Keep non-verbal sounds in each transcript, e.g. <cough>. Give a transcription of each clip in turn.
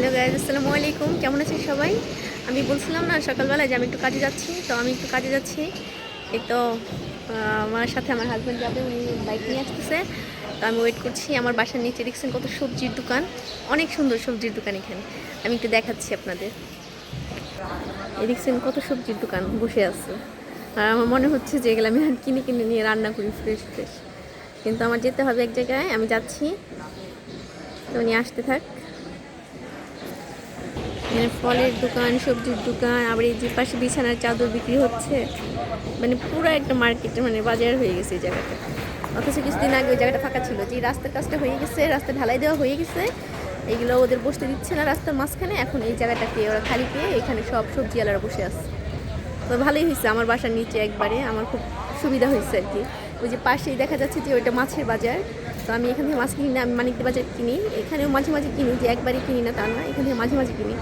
Hello guys আসসালামু আলাইকুম। কেমন আছেন সবাই? আমি বলছিলাম না সকালবেলায় যে আমি একটু কাজে যাচ্ছি, তো আমি একটু কাজে যাচ্ছি। এই তো আমার সাথে আমার হাজব্যান্ড যাবে, উনি বাইক নিয়ে আসতেছে। তো আমি ওয়েট করছি, আমার বাসার নিচে দেখছেন কত সবজির দোকান। অনেক সুন্দর সবজির দোকান এখানে। আমি একটু দেখাচ্ছি আপনাদের। এই দেখছেন কত সবজির দোকান বসে আছে। আর আমার মনে হচ্ছে যে এগুলো আমি কিনে কিনে নিয়ে রান্না করি ফ্রেশ ফ্রেশ কিন্তু আমার যেতে হবে এক জায়গায়, আমি যাচ্ছি। তো উনি আসতে থাক। এখানে ফলের দোকান, সবজির দোকান, আবার এই যে পাশে বিছানার চাদর বিক্রি হচ্ছে। মানে পুরো একটা মার্কেট মানে বাজার হয়ে গেছে এই জায়গাটা। অথচ কিছুদিন আগে ওই জায়গাটা ফাঁকা ছিল। যে রাস্তার কাজটা হয়ে গেছে, রাস্তা ঢালাই দেওয়া হয়ে গেছে এইগুলো ওদের বসতে দিচ্ছে না রাস্তার মাঝখানে। এখন এই জায়গাটাকে ওরা খালি পেয়ে এখানে সব সবজিওয়ালারা বসে আছে। তো ভালোই হয়েছে আমার বাসার নিচে একবারে। আমার খুব সুবিধা হয়েছে আর কি। ওই যে পাশেই দেখা যাচ্ছে যে ওইটা মাছের বাজার। তো আমি এখান থেকে মাছ কিনি না, আমি মানিকদি বাজার কিনি। এখানেও মাঝে মাঝে কিনি, যে একবারই কিনি না তা না, এখান থেকে মাঝে মাঝে কিনি।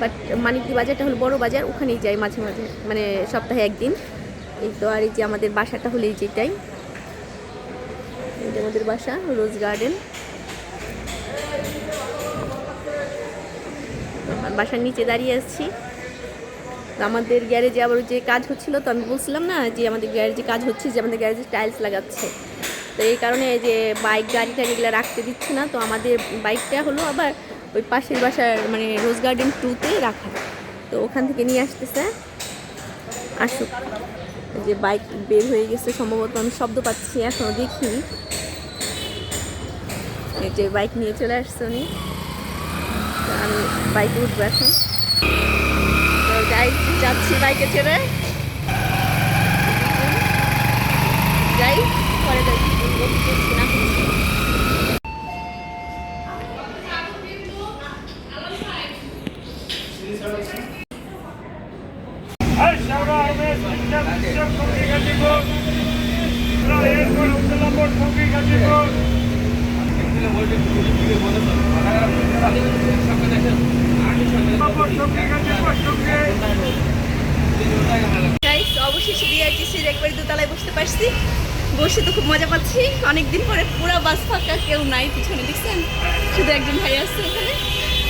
বাট মানিকদি বাজারটা হলো বড় বাজার, ওখানেই যাই মাঝে মাঝে মানে সপ্তাহে একদিন। এই তো, আর এই যে আমাদের বাসাটা হলো এই যেটাই। যে আমাদের বাসা, রোজ গার্ডেন। বাসার নিচে দাঁড়িয়ে তো আমাদের গ্যারেজে আবার যে কাজ হচ্ছিল, তো আমি বলছিলাম না যে আমাদের গ্যারেজে কাজ হচ্ছে যে আমাদের গ্যারেজে টাইলস লাগাচ্ছে। তো এই কারণে যে বাইক গাড়ি টাড়ি এগুলো রাখতে দিচ্ছে না, তো আমাদের বাইকটা হলো আবার ওই পাশের বাসার মানে রোজ গার্ডেন টুতে রাখা। তো ওখান থেকে নিয়ে আসতেছে। আসুক। যে বাইক বের হয়ে গেছে, সম্ভবত আমি শব্দ পাচ্ছি এখনও এই যে বাইক নিয়ে চলে আসছে উনি। আমি বাইকে উঠবো এখন। যাচ্ছি বাইকে চেপে। যাই পরে যাই। করছি বিআরটিসির একবারে দোতলায় বসতে পারছি। বসে তো খুব মজা পাচ্ছি। অনেকদিন পরে পুরো বাস ফাঁকা, কেউ নাই পিছনে, দেখছেন? শুধু একজন ভাই আসছে এখানে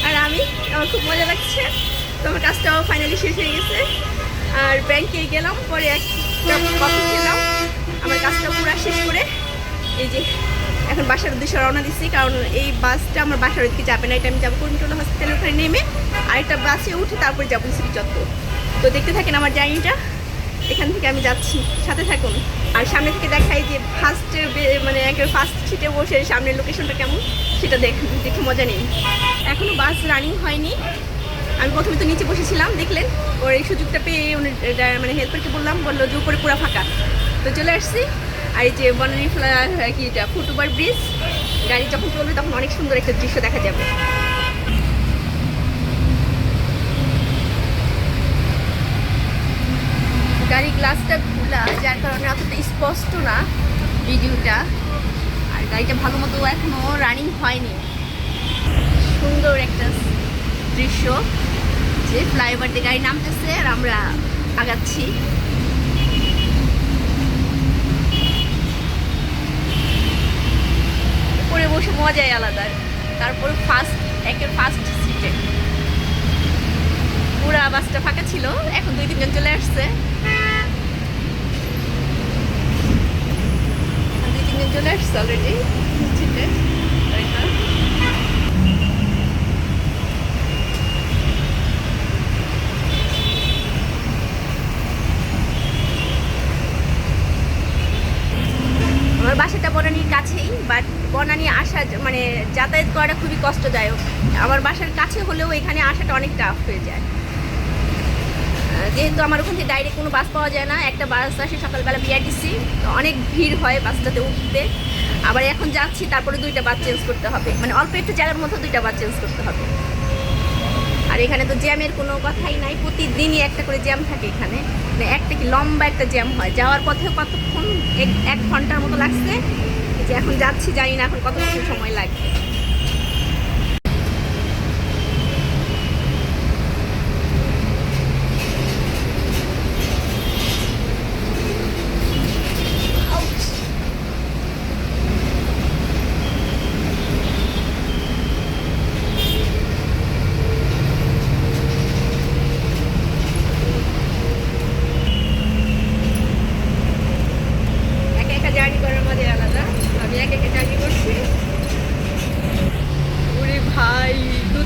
আর আমি, আমার খুব মজা লাগছে। তো আমার কাজটাও ফাইনালি শেষ হয়ে গেছে। আর ব্যাংকে গেলাম, পরে এক খেলাম। আমার কাজটা পুরো শেষ করে এই যে এখন বাসার উদ্দেশ্যে রওনা দিচ্ছি। কারণ এই বাসটা আমার বাসার ওইদিকে যাবে না, এটা আমি যাব করিমটোলা হসপিটালের ওখানে নেমে। আরেকটা বাসে উঠে তারপরে যাব সিটি চত্বর। তো দেখতে থাকেন আমার জার্নিটা এখান থেকে আমি যাচ্ছি, সাথে থাকুন। আর সামনে থেকে দেখাই যে ফার্স্টের মানে একের ফার্স্ট সিটে বসে সামনের লোকেশনটা কেমন, সেটা দেখ দেখে মজা নিন। এখনও বাস রানিং হয়নি। আমি প্রথমে তো নিচে বসেছিলাম, দেখলেন? ওর এই সুযোগটা পেয়ে উনি মানে হেল্পারকে বললাম, বলল যে উপরে পুরো ফাঁকা। তো চলে আসছি। আর এই যে বনানী কি এটা, ফুটওভার ব্রিজ গাড়ি যখন চলবে তখন অনেক সুন্দর একটা দৃশ্য দেখা যাবে। গাড়ি গ্লাসটা খোলা, যার কারণে অতটা স্পষ্ট না ভিডিওটা। আর গাড়িটা ভালো মতো এখনও রানিং হয়নি। সুন্দর একটা দৃশ্য যে ফ্লাইওভার দিয়ে গাড়ি নামতেছে আর আমরা আগাচ্ছি। উপরে বসে মজাই আলাদা। তারপর ফার্স্ট একের ফার্স্ট সিটে পুরা বাসটা ফাঁকা ছিল, এখন দুই তিনজন চলে আসছে। আমার বাসাটা বনানির কাছেই বাট বনানি আসা মানে যাতায়াত করাটা খুবই কষ্টদায়ক। আমার বাসার কাছে হলেও এখানে আসাটা অনেক টাফ হয়ে যায়। যেহেতু আমার ওখান থেকে ডাইরেক্ট কোনো বাস পাওয়া যায় না, একটা বাস আসে সকালবেলা বিআরটিসি অনেক ভিড় হয় বাসটাতে উঠতে। আবার এখন যাচ্ছি, তারপরে দুইটা বাস চেঞ্জ করতে হবে। মানে অল্প একটু জায়গার মধ্যে দুইটা বাস চেঞ্জ করতে হবে। আর এখানে তো জ্যামের কোনো কথাই নাই, প্রতিদিনই একটা করে জ্যাম থাকে এখানে। মানে একটা কি লম্বা একটা জ্যাম হয়। যাওয়ার পথে কতক্ষণ? এক এক ঘণ্টার মতো লাগছে। যে এখন যাচ্ছি, জানি না এখন কতক্ষণ সময় লাগবে।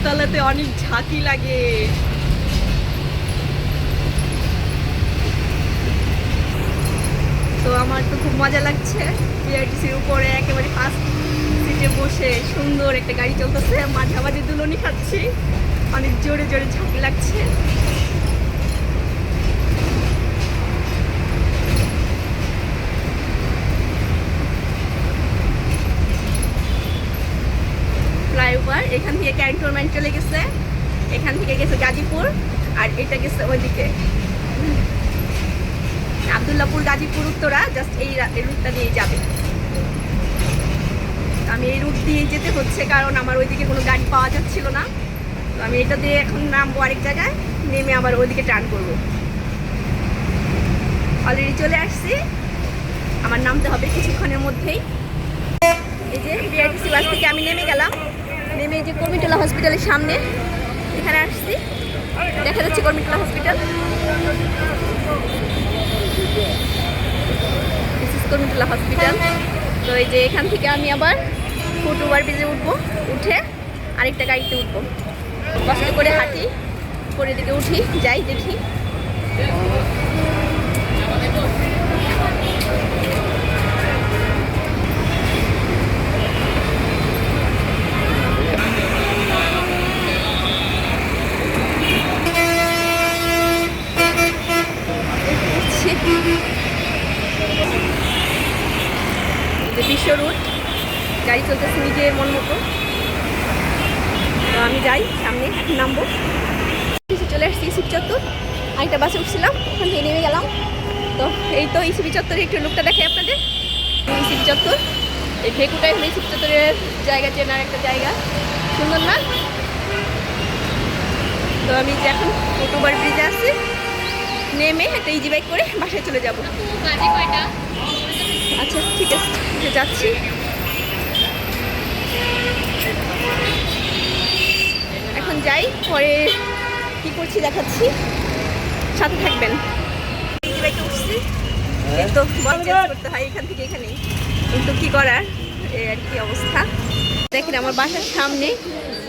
দোতলাতে অনেক ঝাঁকি লাগে। তো আমার তো খুব মজা লাগছে। বিআরটিসির উপরে একেবারে ফার্স্ট সিটে বসে সুন্দর একটা গাড়ি চলতেছে। মাঝামাঝি দুলনি খাচ্ছি। অনেক জোরে জোরে ঝাঁকি লাগছে ফ্লাইওভার এখান থেকে চলে গেছে। এখান থেকে গেছে গাজীপুর, আর এটা গেছে ওইদিকে। আবদুল্লাপুর গাজীপুর উত্তরা জাস্ট এই রুটটা দিয়ে যাবে। আমি এই রুট দিয়ে যেতে হচ্ছে, কারণ আমার ওইদিকে কোনো গাড়ি পাওয়া যাচ্ছিল না। তো আমি এটা দিয়ে এখন নামবো আরেক জায়গায়, নেমে আবার ওইদিকে টার্ন করব। অলরেডি চলে আসছি। আমার নামতে হবে কিছুক্ষণের মধ্যেই। এই যে বিআরটিসি বাস থেকে আমি নেমে গেলাম। নেমে যে কর্মীটোলা হসপিটালের সামনে, এখানে আসছি। দেখা যাচ্ছে কর্মীটোলা হসপিটাল। কর্মীটোলা হসপিটাল। তো এই যে এখান থেকে আমি আবার ফুট ওভার ব্রিজে উঠবো, উঠে আরেকটা গাড়িতে উঠবো। কষ্ট করে হাঁটি পরে দিকে উঠি, যাই দেখি। নিজের মন মতো। তো আমি যাই সামনে নামবো। চলে আসছি ইসিপ চত্বর। আরেকটা বাসে উঠছিলাম ওখান থেকে নেমে গেলাম। তো এই তো ইসিপি চত্বরে একটু লোকটা দেখে আপনাদের। ইসিপ চত্বর এই ভেকুটাই হলো ইসিপ চত্বরের জায়গা চেনার একটা জায়গা। সুন্দর না? তো আমি যে এখন টোটোবার ব্রিজে আসছি নেমে একটা ইজি বাইক করে বাসায় চলে যাব। আচ্ছা ঠিক আছে যাচ্ছি। এখন যাই পরে কি করছি দেখাচ্ছি। সাথে থাকবেন। উঠছি। এই তো বল চেঞ্জ করতে হয় এখান থেকে এখানে কিন্তু কি করার? এই আর কি অবস্থা। দেখেন আমার বাসার সামনে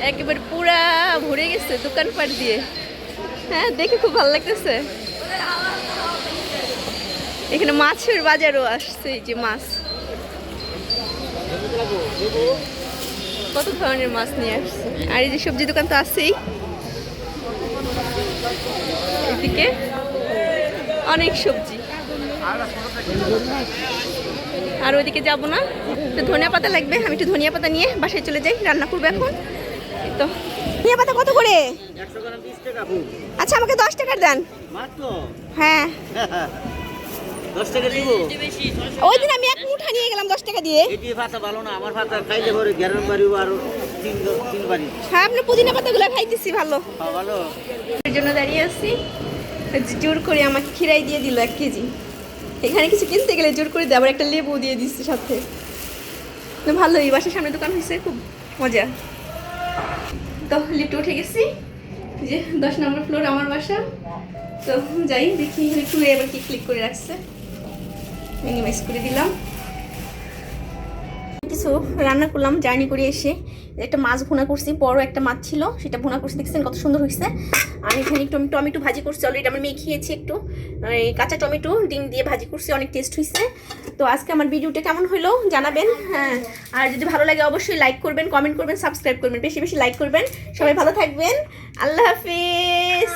একেবারে পুরা ভরে গেছে দোকানপাট দিয়ে। হ্যাঁ দেখে খুব ভালো লাগতেছে। এখানে মাছের বাজারও আসছে এই যে মাছ। কত ধরনের মাছ নিয়ে আসছে? আর এই যে সবজি দোকান তো আছেই। এদিকে অনেক সবজি। আর ওইদিকে যাব না। তো ধনিয়া পাতা লাগবে। আমি একটু ধনিয়া পাতা নিয়ে বাসায় চলে যাই। রান্না করব এখন। তো ধনিয়া পাতা কত করে? আচ্ছা আমাকে দশ টাকার দেন। হ্যাঁ। <laughs> দশ টাকা দিব। ওই দিন আমি এক মুঠা নিয়ে গেলাম দশ টাকা দিয়ে। এটি ভাতা ভালো না আমার ভাতা খাইলে পরে গ্যারান বাড়িও আরও তিন তিন বাড়ি। হ্যাঁ পুদিনা পাতাগুলো খাইতেছি ভালো। ভালো? এর জন্য দাঁড়িয়ে আছি। জোর করে আমাকে খিরাই দিয়ে দিল এক কেজি। এখানে কিছু কিনতে গেলে জোর করে দিয়ে আবার একটা লেবু দিয়ে দিচ্ছে সাথে। ভালোই বাসার সামনে দোকান হয়েছে খুব মজা। তো লিফটে উঠে গেছি। যে দশ নম্বর ফ্লোর আমার বাসা। তো যাই দেখি একটু এবার কি ক্লিক করে রাখছে। মিনিমাইজ করে দিলাম। কিছু রান্না করলাম জার্নি করে এসে একটা মাছ ভুনা করছি, বড় একটা মাছ ছিল, সেটা ভুনা করছি, দেখছেন কত সুন্দর হয়েছে। আর এখানে একটু আমি টমেটো ভাজি করছি অলরেডি আমার মেয়ে খেয়েছি একটু। এই কাঁচা টমেটো, ডিম দিয়ে ভাজি করছি, অনেক টেস্ট হয়েছে। তো আজকে আমার ভিডিওটা কেমন হলো জানাবেন হ্যাঁ। আর যদি ভালো লাগে অবশ্যই লাইক করবেন কমেন্ট করবেন সাবস্ক্রাইব করবেন, বেশি বেশি লাইক করবেন। সবাই ভালো থাকবেন, আল্লাহ হাফিজ।